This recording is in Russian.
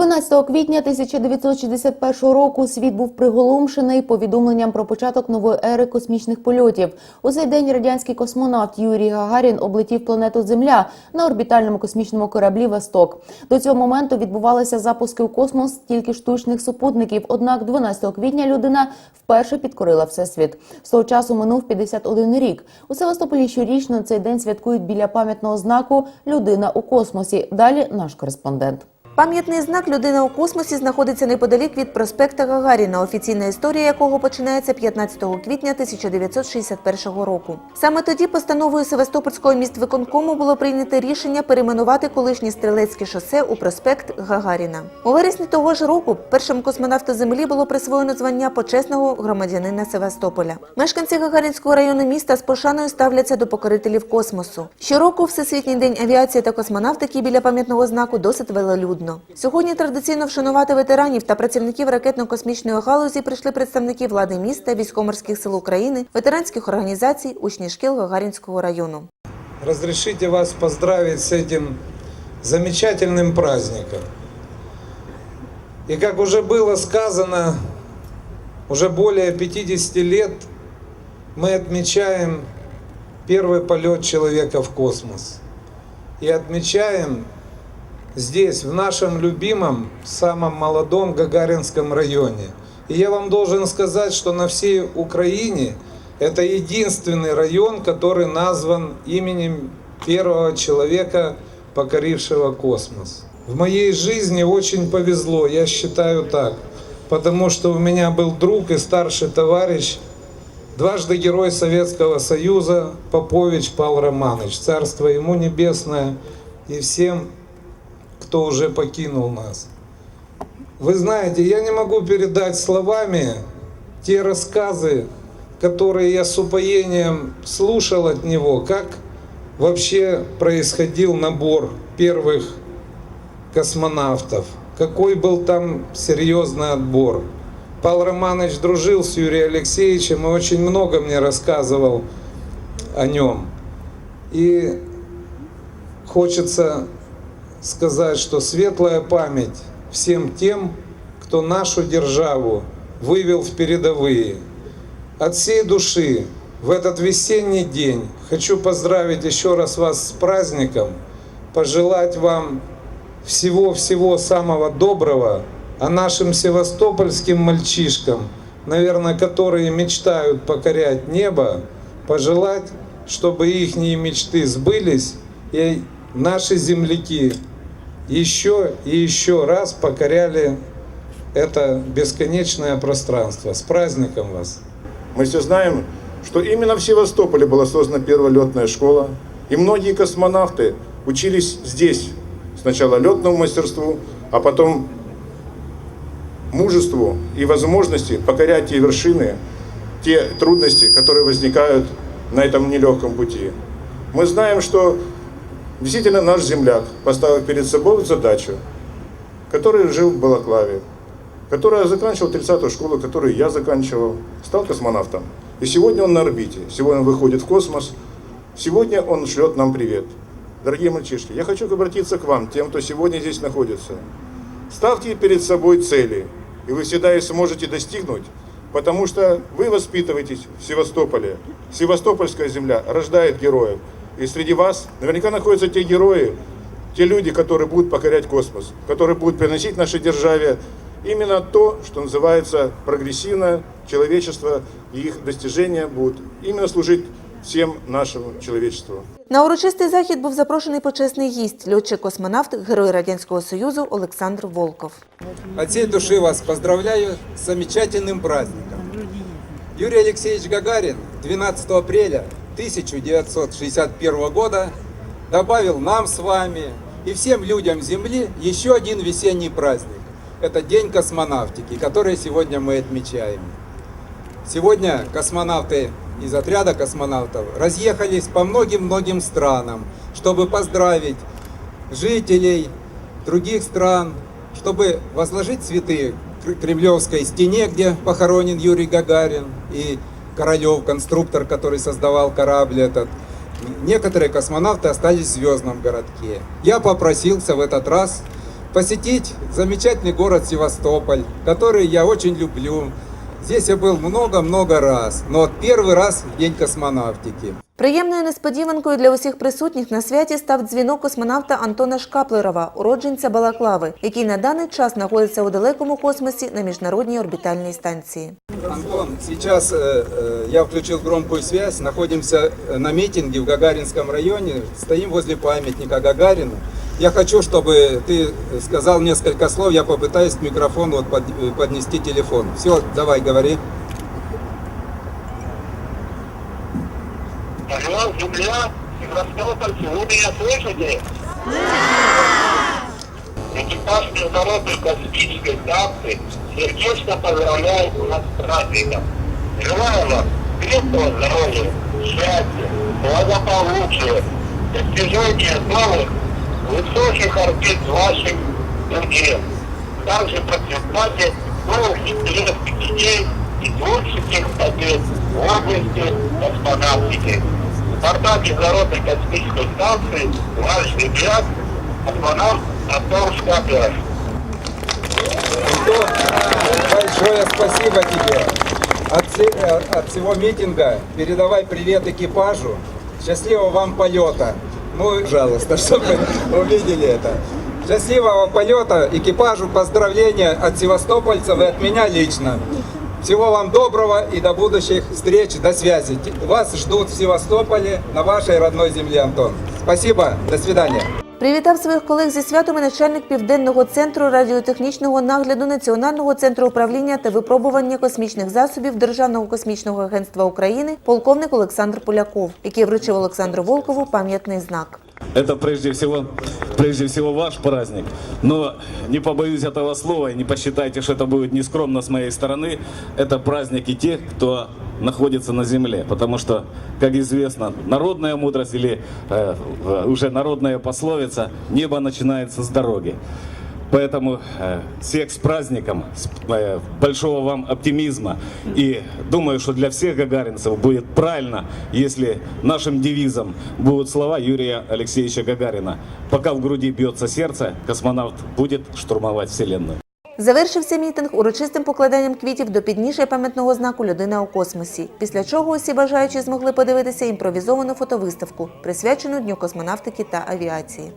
12 квітня 1961 року світ був приголомшений повідомленням про початок нової ери космічних польотів. У цей день радянський космонавт Юрій Гагарін облетів планету Земля на орбітальному космічному кораблі Восток. До цього моменту відбувалися запуски у космос тільки штучних супутників. Однак 12 квітня людина вперше підкорила всесвіт. З того часу минув 51 рік. У Севастополі щорічно цей день святкують біля пам'ятного знаку Людина у космосі. Далі наш кореспондент. Пам'ятний знак Людина у космосі знаходиться неподалік від проспекта Гагаріна, офіційна історія якого починається 15 квітня 1961 року. Саме тоді постановою Севастопольського міськвиконкому було прийнято рішення перейменувати колишнє стрілецьке шосе у проспект Гагаріна. У вересні того ж року першому космонавту землі було присвоєно звання почесного громадянина Севастополя. Мешканці Гагарінського району міста з пошаною ставляться до покорителів космосу. Щороку Всесвітній день авіації та космонавтики біля пам'ятного знаку досить велолюдно Сьогодні традиційно вшанувати ветеранів та працівників ракетно-космічної галузі прийшли представники влади міста, військово-морських сил України, ветеранських організацій, учні шкіл Гагарінського району. Разрешите вас поздравить с этим замечательным праздником. И как уже было сказано, уже более 50 лет мы отмечаем первый полет человека в космос. И отмечаем здесь, в нашем любимом, самом молодом Гагаринском районе. И я вам должен сказать, что на всей Украине это единственный район, который назван именем первого человека, покорившего космос. В моей жизни очень повезло, я считаю так, потому что у меня был друг и старший товарищ, дважды Герой Советского Союза Попович Павел Романович, царство ему небесное и всем кто уже покинул нас. Вы знаете, я не могу передать словами те рассказы, которые я с упоением слушал от него, как вообще происходил набор первых космонавтов, какой был там серьезный отбор. Павел Романович дружил с Юрием Алексеевичем и очень много мне рассказывал о нем. И хочется сказать, что светлая память всем тем, кто нашу державу вывел в передовые. От всей души в этот весенний день хочу поздравить еще раз вас с праздником, пожелать вам всего-всего самого доброго, а нашим севастопольским мальчишкам, наверное, которые мечтают покорять небо, пожелать, чтобы их мечты сбылись, и наши земляки еще и еще раз покоряли это бесконечное пространство. С праздником вас! Мы все знаем, что именно в Севастополе была создана первая летная школа, и многие космонавты учились здесь. Сначала летному мастерству, а потом мужеству и возможности покорять те вершины, те трудности, которые возникают на этом нелегком пути. Мы знаем, что действительно наш земляк поставил перед собой задачу, который жил в Балаклаве, который заканчивал 30-ю школу, которую я заканчивал, стал космонавтом. И сегодня он на орбите, сегодня он выходит в космос, сегодня он шлет нам привет. Дорогие мальчишки, я хочу обратиться к вам, тем, кто сегодня здесь находится. Ставьте перед собой цели, и вы всегда их сможете достигнуть, потому что вы воспитываетесь в Севастополе. Севастопольская земля рождает героев. И среди вас наверняка находятся те герои, те люди, которые будут покорять космос, которые будут приносить нашей державе именно то, что называется прогрессивное человечество, и их достижения будут именно служить всем нашему человечеству. На урочистий захід був запрошений почесний гість, льотчик-космонавт, герой Радянського Союзу Олександр Волков. От всей души вас поздравляю с замечательным праздником. Юрий Алексеевич Гагарин 12 апреля 1961 года добавил нам с вами и всем людям Земли еще один весенний праздник. Это День космонавтики, который сегодня мы отмечаем. Сегодня космонавты из отряда космонавтов разъехались по многим-многим странам, чтобы поздравить жителей других стран, чтобы возложить цветы к Кремлевской стене, где похоронен Юрий Гагарин и Королев, конструктор, который создавал корабль этот. Некоторые космонавты остались в звездном городке. Я попросился в этот раз посетить замечательный город Севастополь, который я очень люблю. Здесь я был много-много раз, но первый раз в День космонавтики. Приємною несподіванкою для усіх присутніх на святі став дзвінок космонавта Антона Шкаплерова, уродженця Балаклави, який на даний час знаходиться у далекому космосі на міжнародній орбітальній станції. Антон, сейчас э, э, я включил громкую связь, находимся э, на митинге в Гагаринском районе, стоим возле памятника Гагарину. Я хочу, чтобы ты сказал несколько слов, я попытаюсь к микрофону вот под- э, поднести телефон. Все, давай, говори. Алло, земля, Севастополь, вы меня слышите? Экипаж международной космической станции сердечно поздравляет вас с праздником. Желаю вам крепкого здоровья, счастья, благополучия, достижения новых высоких орбит ваших людей. Также процветания новых интересных идей и творческих побед в области космонавтики. Борта Международной космической станции ваш земляк, космонавт Антон Шкаплер. Антон, большое спасибо тебе. От, от всего митинга передавай привет экипажу. Счастливого вам полета. Ну, пожалуйста, чтобы увидели это. Счастливого полета экипажу, поздравления от севастопольцев и от меня лично. Всего вам доброго и до будущих встреч, до связи. Вас ждут в Севастополе, на вашей родной земле, Антон. Спасибо, до свидания. Привітав своїх колег зі святом начальник південного центру радіотехнічного нагляду Національного центру управління та випробування космічних засобів Державного космічного агентства України полковник Олександр Поляков, який вручив Олександру Волкову пам'ятний знак. Это прежде всего, прежде всего ваш праздник. Но не побоюсь этого слова и не посчитайте, что это будет нескромно с моей стороны. Это праздники тех, кто находится на земле. Потому что, как известно, народная мудрость или э, уже народная пословица «небо начинается с дороги». Поэтому э, всех с праздником, с, э, большого вам оптимизма. И думаю, что для всех гагаринцев будет правильно, если нашим девизом будут слова Юрия Алексеевича Гагарина. Пока в груди бьется сердце, космонавт будет штурмовать Вселенную. Завершився мітинг урочистим покладанням квітів до підніжжя пам'ятного знаку Людина у космосі. Після чого усі бажаючі змогли подивитися імпровізовану фотовиставку, присвячену Дню космонавтики та авіації.